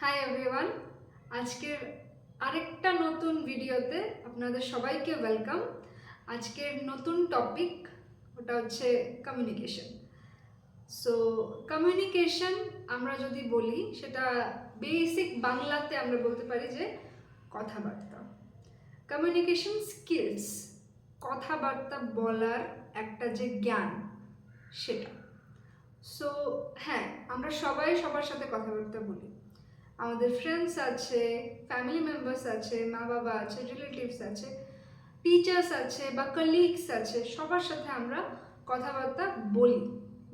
Hi everyone আজকের আরেকটা নতুন ভিডিওতে আপনাদের সবাইকে ওয়েলকাম আজকের নতুন টপিক ওটা হচ্ছে কমিউনিকেশন সো কমিউনিকেশন আমরা যদি বলি, সেটা বেসিক বাংলাতে আমরা বলতে পারি যে কথাবার্তা। কমিউনিকেশন স্কিলস কথাবার্তা বলার একটা যে জ্ঞান, সেটা। সো হ্যাঁ আমরা সবাই সবার সাথে কথাবার্তা বলি। আমাদের ফ্রেন্ডস আছে ফ্যামিলি মেম্বার্স আছে, মা বাবা আছে রিলেটিভস আছে টিচার্স আছে বা কলিগস আছে, সবার সাথে আমরা কথাবার্তা বলি,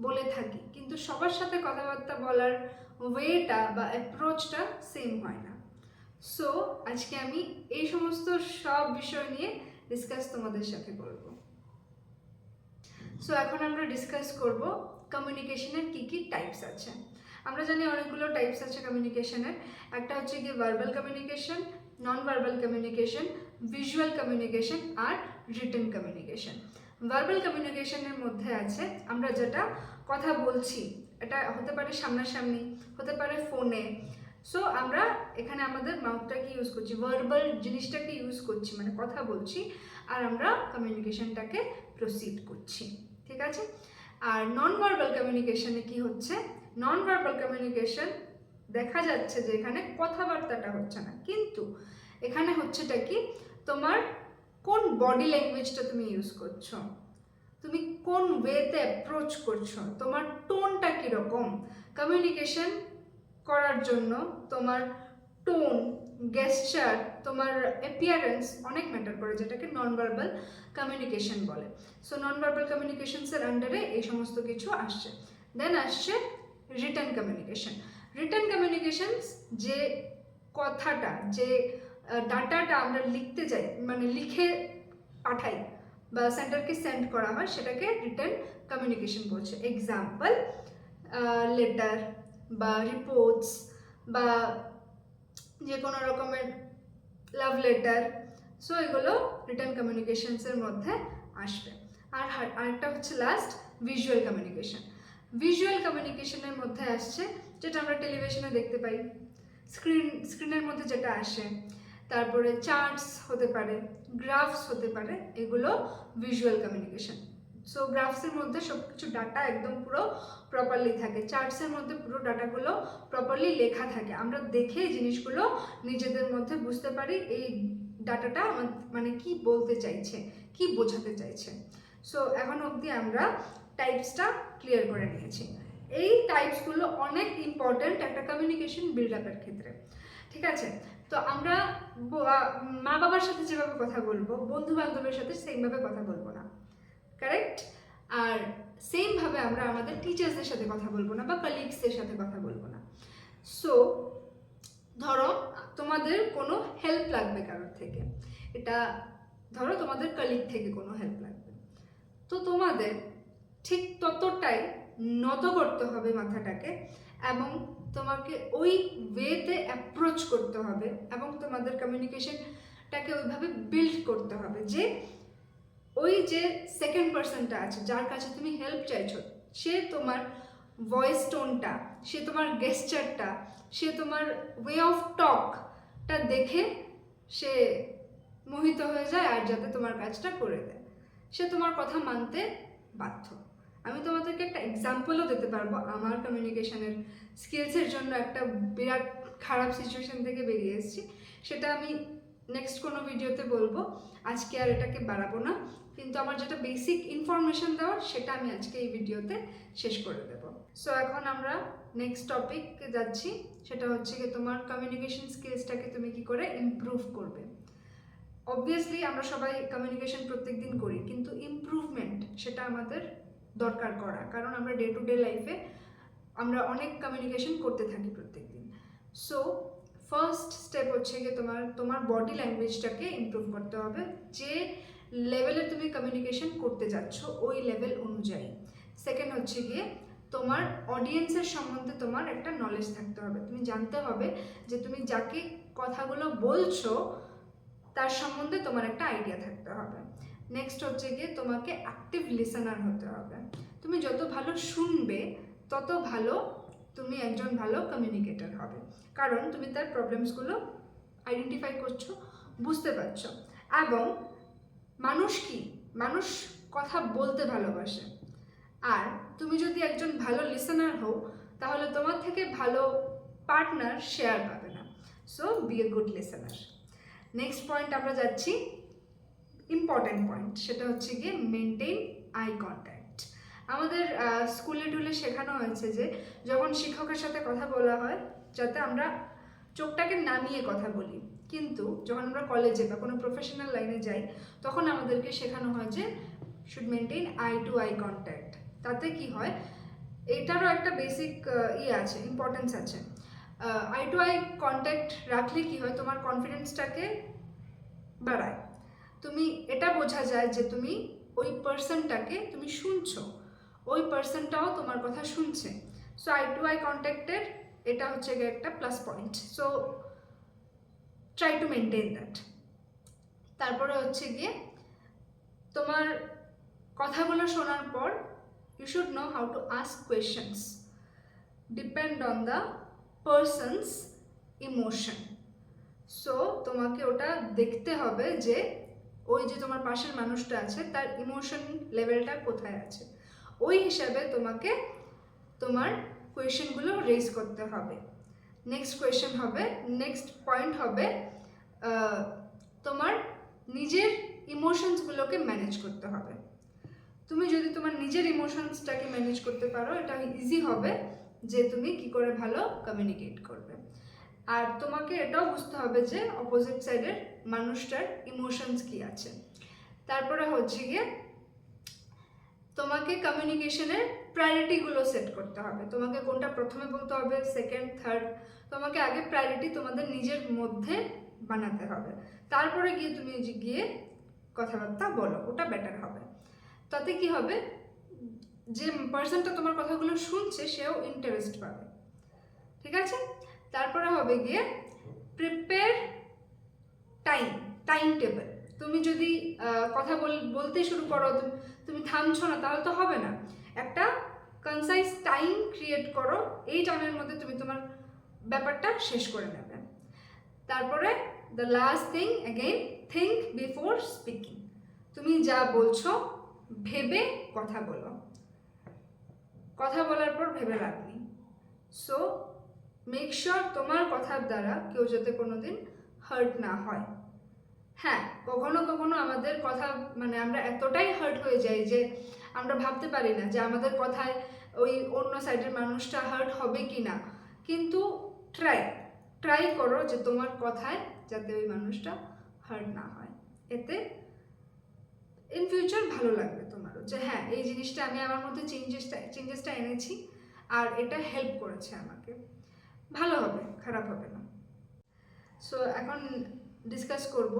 বলে থাকি। কিন্তু সবার সাথে কথাবার্তা বলার ওয়েটা বা অ্যাপ্রোচটা সেম হয় না। সো আজকে আমি এই সমস্ত সব বিষয় নিয়ে ডিসকাস তোমাদের সাথে করব। সো এখন আমরা ডিসকাস করব কমিউনিকেশনের কী কী টাইপস আছে। আমরা জানি অনেকগুলো টাইপস আছে কমিউনিকেশনের একটা হচ্ছে গিয়ে verbal communication non verbal communication visual communication আর রিটার্ন কমিউনিকেশন ভার্বাল কমিউনিকেশনের মধ্যে আছে, আমরা যেটা কথা বলছি, এটা হতে পারে সামনাসামনি, হতে পারে ফোনে সো আমরা এখানে আমাদের মাউথটাকে ইউজ করছি ভার্বাল জিনিসটাকে ইউজ করছি মানে কথা বলছি, আর আমরা কমিউনিকেশনটাকে প্রসিড করছি। ঠিক আছে? আর নন ভার্বাল কমিউনিকেশনে কি হচ্ছে? নন ভার্বাল কমিউনিকেশন দেখা যাচ্ছে যে এখানে কথাবার্তাটা হচ্ছে না। কিন্তু এখানে হচ্ছেটা কি? তোমার কোন বডি ল্যাঙ্গুয়েজটা তুমি ইউজ করছ? তুমি কোন ওয়েতে অ্যাপ্রোচ করছ? তোমার টোনটা কীরকম? কমিউনিকেশন করার জন্য তোমার টোন গেস্টার তোমার অ্যাপিয়ারেন্স অনেক ম্যাটার করে, যেটাকে নন ভার্বাল কমিউনিকেশন বলে সো নন ভার্বাল কমিউনিকেশনসের আন্ডারে এই সমস্ত কিছু আসছে। দেন আসছে রিটার্ন কমিউনিকেশন রিটার্ন কমিউনিকেশনস যে কথাটা, যে ডাটাটা আমরা লিখতে যাই মানে লিখে পাঠাই বা সেন্টারকে সেন্ড করা হয়, সেটাকে রিটার্ন কমিউনিকেশন বলছে। এক্সাম্পল লেটার বা রিপোর্টস বা যে কোনো রকমের লাভ লেটার সো এগুলো রিটার্ন কমিউনিকেশনসের মধ্যে আসবে। আর আরেকটা হচ্ছে লাস্ট ভিজুয়াল কমিউনিকেশন ভিজুয়াল কমিউনিকেশনের মধ্যে আসছে, যেটা আমরা টেলিভিশনে দেখতে পাই। স্ক্রিন স্ক্রিনের মধ্যে যেটা আসে, তারপরে চার্টস হতে পারে গ্রাফস হতে পারে, এগুলো ভিজুয়াল কমিউনিকেশন সো গ্রাফসের মধ্যে সব কিছু ডাটা একদম পুরো প্রপারলি থাকে। চার্টসের মধ্যে পুরো ডাটাগুলো প্রপারলি লেখা থাকে। আমরা দেখে জিনিসগুলো নিজেদের মধ্যে বুঝতে পারি এই ডাটাটা মানে কি বলতে চাইছে, কি বোঝাতে চাইছে। সো এখন অবধি আমরা টাইপসটা ক্লিয়ার করে নিয়েছি। এই টাইপসগুলো অনেক ইম্পর্ট্যান্ট একটা কমিউনিকেশন বিল্ড আপের ক্ষেত্রে। ঠিক আছে? তো আমরা মা, বাবার সাথে যেভাবে কথা বলব বন্ধু বান্ধবের সাথে সেইভাবে কথা বলব না। কারেক্ট আর সেমভাবে আমরা আমাদের টিচার্সদের সাথে কথা বলব না বা কলিগসদের সাথে কথা বলব না। সো ধরো, তোমাদের কোনো হেল্প লাগবে কারোর থেকে। এটা, ধরো তোমাদের কলিগ থেকে কোনো হেল্প লাগবে। তো তোমাদের ঠিক ততটাই নত করতে হবে মাথাটাকে এবং তোমাকে ওই ওয়েতে অ্যাপ্রোচ করতে হবে এবং তোমাদের কমিউনিকেশনটাকে ওইভাবে বিল্ড করতে হবে যে ওই যে সেকেন্ড পার্সনটা আছে, যার কাছে তুমি হেল্প চাইছো, সে তোমার ভয়েস টোনটা সে তোমার গেস্টারটা সে তোমার ওয়ে অফ টকটা দেখে সে মোহিত হয়ে যায় আর যাতে তোমার কাজটা করে দেয়। সে তোমার কথা মানতে বাধ্য। আমি তোমাদেরকে একটা এক্সাম্পলও দিতে পারব, আমার কমিউনিকেশনের স্কিলসের জন্য একটা বিরাট খারাপ সিচুয়েশন থেকে বেরিয়ে এসেছি। সেটা আমি নেক্সট কোনো ভিডিওতে বলব। আজকে আর এটাকে বাড়াবো না। কিন্তু আমার যেটা বেসিক ইনফরমেশন দেওয়ার সেটা আমি আজকে এই ভিডিওতে শেষ করে দেব। সো এখন আমরা নেক্সট টপিক যাচ্ছি, সেটা হচ্ছে কি তোমার কমিউনিকেশন স্কিলসটাকে তুমি কি করে ইমপ্রুভ করবে। অবভিয়াসলি আমরা সবাই কমিউনিকেশন প্রত্যেকদিন করি, কিন্তু ইমপ্রুভমেন্ট সেটা আমাদের দরকার করা, কারণ আমরা ডে টু ডে লাইফে আমরা অনেক কমিউনিকেশন করতে থাকি প্রত্যেকদিন। সো ফার্স্ট স্টেপ হচ্ছে গিয়ে তোমার তোমার বডি ল্যাঙ্গুয়েজটাকে ইমপ্রুভ করতে হবে, যে লেভেলে তুমি কমিউনিকেশন করতে যাচ্ছ ওই লেভেল অনুযায়ী। সেকেন্ড হচ্ছে গিয়ে তোমার অডিয়েন্সের সম্বন্ধে তোমার একটা নলেজ থাকতে হবে। তুমি জানতে হবে যে তুমি যাকে কথাগুলো বলছো, তার সম্বন্ধে তোমার একটা আইডিয়া থাকতে হবে। নেক্সট হচ্ছে গিয়ে তোমাকে অ্যাক্টিভ লিসেনার হতে হবে। তুমি যত ভালো শুনবে, তত ভালো তুমি একজন ভালো কমিউনিকেটর হবে। কারণ তুমি তার প্রবলেমসগুলো আইডেন্টিফাই করছ, বুঝতে পারছ। এবং মানুষ কি? মানুষ কথা বলতে ভালোবাসে। আর তুমি যদি একজন ভালো লিসেনার হও, তাহলে তোমার থেকে ভালো পার্টনার শেয়ার পাবে না। So be a good listener next point আমরা যাচ্ছি ইম্পর্ট্যান্ট পয়েন্ট সেটা হচ্ছে গিয়ে মেনটেন আই কন্ট্যাক্ট আমাদের স্কুলে টুলে শেখানো হয়েছে যে, যখন শিক্ষকের সাথে কথা বলা হয়, যাতে আমরা চোখটাকে নামিয়ে কথা বলি। কিন্তু যখন আমরা কলেজে বা কোনো প্রফেশনাল লাইনে যাই, তখন আমাদেরকে শেখানো হয় যে should maintain eye to eye contact তাতে কি হয়? এটারও একটা বেসিক ইয়ে আছে ইম্পর্টেন্স আছে। আই টু আই কন্ট্যাক্ট রাখলে কি হয়? তোমার কনফিডেন্সটাকে বাড়ায়। তুমি এটা বোঝা যায় যে তুমি ওই পার্সনটাকে তুমি শুনছো। ওই পার্সনটাও তোমার কথা শুনছে। সো আই টু আই কন্ট্যাক্টের এটা হচ্ছে গিয়ে একটা plus point so try to maintain that তারপরে হচ্ছে গিয়ে তোমার কথাগুলো শোনার পর you should know how to ask questions depend on the person's emotion so তোমাকে ওটা দেখতে হবে যে ওই যে তোমার পাশের মানুষটা আছে, তার ইমোশন লেভেলটা কোথায় আছে? ওই হিসাবে তোমাকে তোমার কোয়েশনগুলো রেজ করতে হবে। নেক্সট কোয়েশন হবে নেক্সট পয়েন্ট হবে তোমার নিজের ইমোশনসগুলোকে ম্যানেজ করতে হবে। তুমি যদি তোমার নিজের ইমোশনসটাকে ম্যানেজ করতে পারো, এটা ইজি হবে যে তুমি কি করে ভালো কমিউনিকেট করবে। আর তোমাকে এটাও বুঝতে হবে যে অপোজিট সাইডের মানুষটার ইমোশনস কি আছে। তারপরে হচ্ছে গিয়ে তোমাকে কমিউনিকেশনের প্রায়োরিটিগুলো সেট করতে হবে। তোমাকে কোনটা প্রথমে বলতে হবে সেকেন্ড থার্ড তোমাকে আগে প্রায়োরিটি তোমাদের নিজের মধ্যে বানাতে হবে। তারপরে গিয়ে তুমি গিয়ে কথাবার্তা বলো, ওটা বেটার হবে। তাতে কি হবে? যে পার্সনটা তোমার কথাগুলো শুনছে, সেও ইন্টারেস্ট পাবে। ঠিক আছে? তারপরে হবে গিয়ে প্রিপেয়ার টাইম টাইম টেবিল তুমি যদি কথা বল, বলতে শুরু করো, তুমি থামছো না, তাহলে তো হবে না। একটা কনসাইজ টাইম ক্রিয়েট করো, এই টাইমের মধ্যে তুমি তোমার ব্যাপারটা শেষ করে নেবে। তারপরে the last thing again think before speaking তুমি যা বলছো, ভেবে কথা বলো। কথা বলার পর ভেবে নেই। সো মেক শিওর তোমার কথার দ্বারা কেউ যাতে কোনো দিন হার্ট না হয়। হ্যাঁ কখনো কখনো আমাদের কথা মানে আমরা এতটাই হার্ট হয়ে যাই যে আমরা ভাবতে পারি না যে আমাদের কথায় ওই অন্য সাইডের মানুষটা হার্ট হবে কি না কিন্তু ট্রাই ট্রাই করো যে তোমার কথায় যাতে ওই মানুষটা হার্ট না হয়। এতে ইন ফিউচার ভালো লাগবে তোমারও যে হ্যাঁ এই জিনিসটা আমি আমার মধ্যে চেঞ্জেসটা চেঞ্জেসটা এনেছি আর এটা হেল্প করেছে আমাকে। ভালো হবে, খারাপ হবে না। সো এখন ডিসকাস করব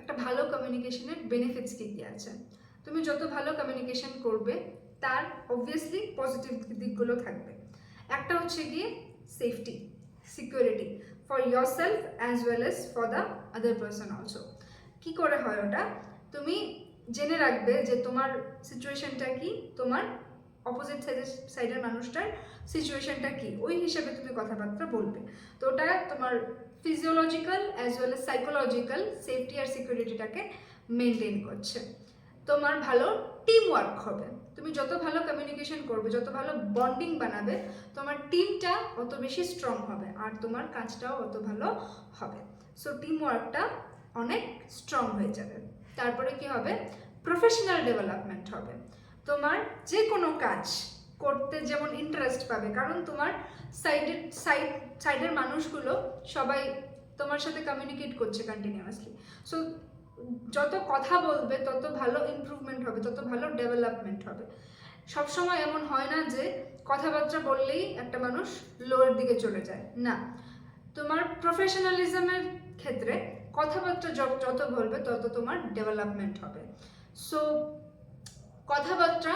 একটা ভালো কমিউনিকেশনের বেনিফিটস কী কী আছে। তুমি যত ভালো কমিউনিকেশন করবে, তার অবভিয়াসলি পজিটিভ দিকগুলো থাকবে। একটা হচ্ছে গিয়ে safety security for yourself as well as for the other person also কী করে হয় ওটা? তুমি জেনে রাখবে যে তোমার সিচুয়েশনটা কি, তোমার অপোজিট সাইডের সাইডের মানুষটার সিচুয়েশনটা কি, ওই হিসাবে তুমি কথাবার্তা বলবে। তো ওটা তোমার physiological as well as psychological safety আর সিকিউরিটিটাকে মেনটেন করছে। তোমার ভালো টিম ওয়ার্ক হবে। তুমি যত ভালো কমিউনিকেশন করবে, যত ভালো বন্ডিং বানাবে, তোমার টিমটা অত বেশি স্ট্রং হবে আর তোমার কাজটাও অত ভালো হবে। সো টিম ওয়ার্কটা অনেক স্ট্রং হয়ে যাবে। তারপরে কি হবে? প্রফেশনাল ডেভেলপমেন্ট হবে। তোমার যে কোনো কাজ করতে যেমন ইন্টারেস্ট পাবে, কারণ তোমার সাইডের সাইড সাইডের মানুষগুলো সবাই তোমার সাথে কমিউনিকেট করছে কন্টিনিউয়াসলি সো যত কথা বলবে, তত ভালো ইমপ্রুভমেন্ট হবে, তত ভালো ডেভেলপমেন্ট হবে। সবসময় এমন হয় না যে কথাবার্তা বললেই একটা মানুষ লোয়ের দিকে চলে যায়। না। তোমার প্রফেশনালিজমের ক্ষেত্রে কথাবার্তা যত বলবে, তত তোমার ডেভেলপমেন্ট হবে। সো কথাবার্তা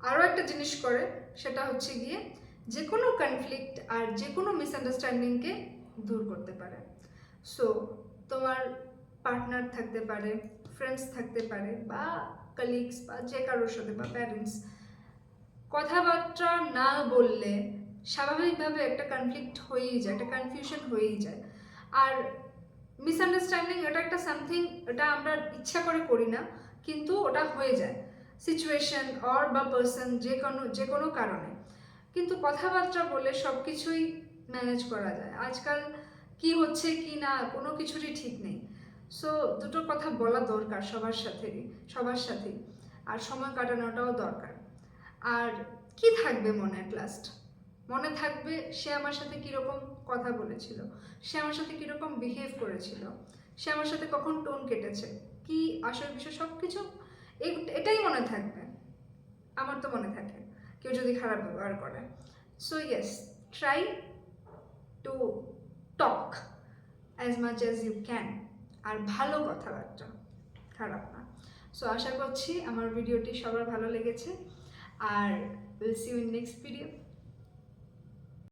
আরও একটা জিনিস করে, সেটা হচ্ছে গিয়ে যে কোনো কনফ্লিক্ট আর যে কোনো মিসআন্ডারস্ট্যান্ডিংকে দূর করতে পারে। সো তোমার পার্টনার থাকতে পারে ফ্রেন্ডস থাকতে পারে বা কালিগস বা যে কারোর সাথে বা প্যারেন্টস কথাবার্তা না বললে স্বাভাবিকভাবে একটা কনফ্লিক্ট হয়েই যায়, একটা কনফিউশন হয়েই যায়। আর মিসআন্ডারস্ট্যান্ডিং এটা একটা সামথিং এটা আমরা ইচ্ছা করে করি না, কিন্তু ওটা হয়ে যায় সিচুয়েশন অর বা পার্সন যে কোনো যে কোনো কারণে। কিন্তু কথাবার্তা বলে সব কিছুই ম্যানেজ করা যায়। আজকাল কি হচ্ছে কি না কোনো কিছুরই ঠিক নেই। সো দুটো কথা বলা দরকার সবার সাথেই সবার সাথেই। আর সময় কাটানোটাও দরকার। আর কি থাকবে মনে অ্যাট লাস্ট মনে থাকবে সে আমার সাথে কীরকম কথা বলেছিল? সে আমার সাথে কীরকম বিহেভ করেছিল? সে আমার সাথে কখন টোন কেটেছে? কি আসল বিষয় সব কিছু এটাই মনে থাকবে। আমার তো মনে থাকে। কেউ যদি খারাপ ব্যবহার করে। So yes try to talk as much as you can আর ভালো কথাবার্তা। খারাপ না। সো আশা করছি আমার ভিডিওটি সবার ভালো লেগেছে। আর will see you in next video